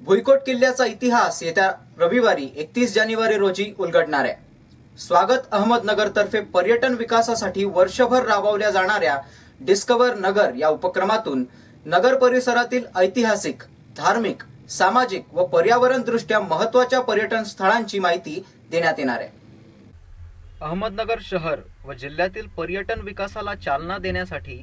भुईकोट किल्ल्याचा इतिहास येत्या रविवारी एकतीस जानेवारी रोजी उलगडणार आहे. स्वागत अहमदनगर तर्फे पर्यटन विकासासाठी वर्षभर राबवल्या जाणाऱ्या डिस्कवर नगर या उपक्रमातून नगर परिसरातील ऐतिहासिक धार्मिक सामाजिक व पर्यावरण दृष्ट्या महत्त्वाच्या पर्यटन स्थळांची माहिती देण्यात येणार आहे. अहमदनगर शहर व जिल्ह्यातील पर्यटन विकासाला चालना देण्यासाठी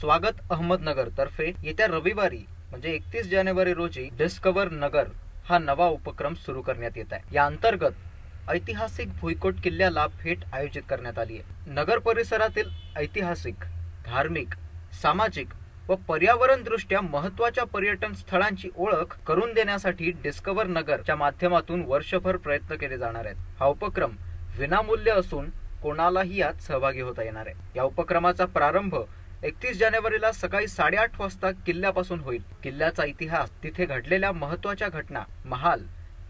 स्वागत अहमदनगर तर्फे येत्या रविवारी म्हणजे एकतीस जानेवारी रोजी डिस्कवर नगर हा नवा उपक्रम सुरू करण्यात येत आहे. या अंतर्गत ऐतिहासिक भुईकोट किल्ल्याला भेट आयोजित करण्यात आली आहे. नगर परिसरातील ऐतिहासिक धार्मिक सामाजिक व पर्यावरण दृष्ट्या महत्त्वाच्या पर्यटन स्थळांची ओळख करून देण्यासाठी डिस्कवर नगरच्या माध्यमातून वर्षभर प्रयत्न केले जाणार आहेत. हा उपक्रम विनामूल्य असून कोणालाही यात सहभागी होता येणार आहे. या उपक्रमाचा प्रारंभ एकतीस जानेवारीला सकाळी साडेआठ वाजता किल्ल्यापासून होईल. किल्ल्याचा इतिहास तिथे घडलेल्या महत्त्वाच्या घटना महाल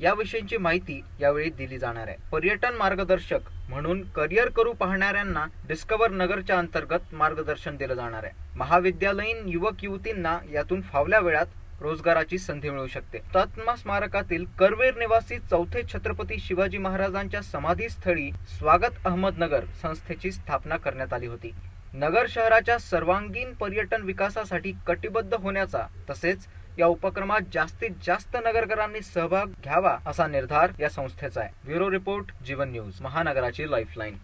याविषयीची माहिती यावेळी दिली जाणार आहे. पर्यटन मार्गदर्शक म्हणून करिअर करू पाहणाऱ्यांना डिस्कवर नगरच्या अंतर्गत मार्गदर्शन दिलं जाणार आहे. महाविद्यालयीन युवक युवतींना यातून फावल्या वेळात रोजगाराची संधी मिळू शकते. तत्मा स्मारकातील करवीर निवासी चौथे छत्रपती शिवाजी महाराजांच्या समाधीस्थळी स्वागत अहमदनगर संस्थेची स्थापना करण्यात आली होती. नगर शहराच्या सर्वांगीण पर्यटन विकासासाठी कटिबद्ध होण्याचा तसेच या उपक्रमात जास्तीत जास्त नगरकरांनी सहभाग घ्यावा असा निर्धार या संस्थेचा आहे. ब्युरो रिपोर्ट जीवन न्यूज महानगराची लाईफलाईन.